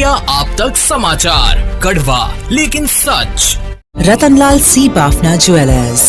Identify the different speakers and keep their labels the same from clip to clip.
Speaker 1: India आप तक समाचार कड़वा लेकिन सच।
Speaker 2: रतनलाल सी बाफना ज्वेलर्स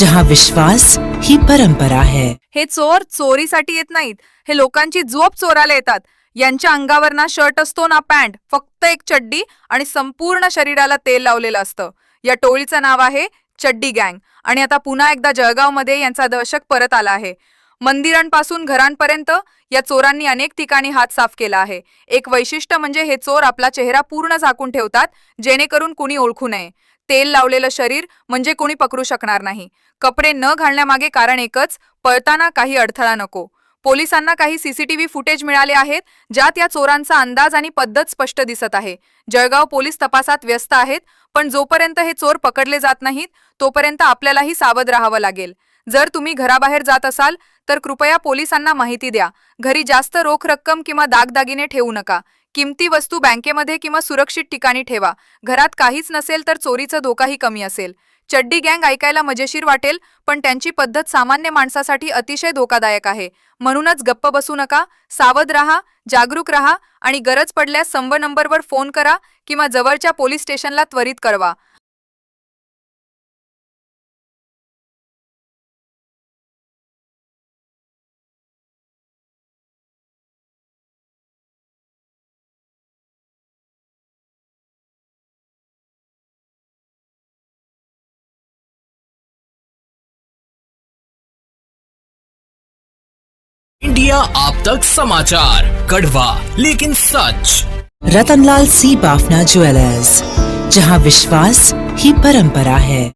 Speaker 2: जहां विश्वास ही परंपरा है।
Speaker 3: हे चोर चोरीसाठी येत नाहीत हे लोकांची झोप चोरायला येतात। यांच्या अंगावर ना शर्ट असतो ना पॅन्ट फक्त एक चड्डी आणि संपूर्ण शरीराला तेल लावलेलं असतं. या टोळीचं नाव आहे चड्डी गँग. आणि आता पुन्हा एकदा जळगावमध्ये यांचा दहशत परत आला आहे. मंदिरांपासून घरांपर्यंत या चोरांनी अनेक ठिकाणी हात साफ केला आहे. एक वैशिष्ट्य म्हणजे हे चोर आपला चेहरा पूर्ण झाकून ठेवतात जेणेकरून कुणी ओळखू नये. तेल लावलेलं शरीर म्हणजे कुणी पकडू शकणार नाही. कपडे न घालण्यामागे कारण एकच पळताना काही अडथळा नको. पोलिसांना काही सीसीटीव्ही फुटेज मिळाले आहेत ज्यात या चोरांचा अंदाज आणि पद्धत स्पष्ट दिसत आहे. जळगाव पोलीस तपासात व्यस्त आहेत पण जोपर्यंत हे चोर पकडले जात नाहीत तोपर्यंत आपल्यालाही सावध राहावं लागेल. जर तुम्ही घराबाहेर जात असाल तर कृपया पोलिसांना माहिती द्या. घरी जास्त रोख रक्कम किंवा दागदागिने ठेवू नका. किमती वस्तू बँकेमध्ये किंवा सुरक्षित ठिकाणी ठेवा. घरात काहीच नसेल तर चोरीचा धोकाही कमी असेल. चड्डी गँग ऐकायला मजेशीर वाटेल पण त्यांची पद्धत सामान्य माणसासाठी अतिशय धोकादायक आहे. म्हणूनच गप्प बसू नका सावध राहा जागरूक राहा आणि गरज पडल्यास संव नंबरवर फोन करा किंवा जवळच्या पोलीस स्टेशनला त्वरित कळवा.
Speaker 1: इंडिया आप तक समाचार कड़वा लेकिन सच।
Speaker 2: रतनलाल सी बाफना ज्वेलर्स जहां विश्वास ही परंपरा है।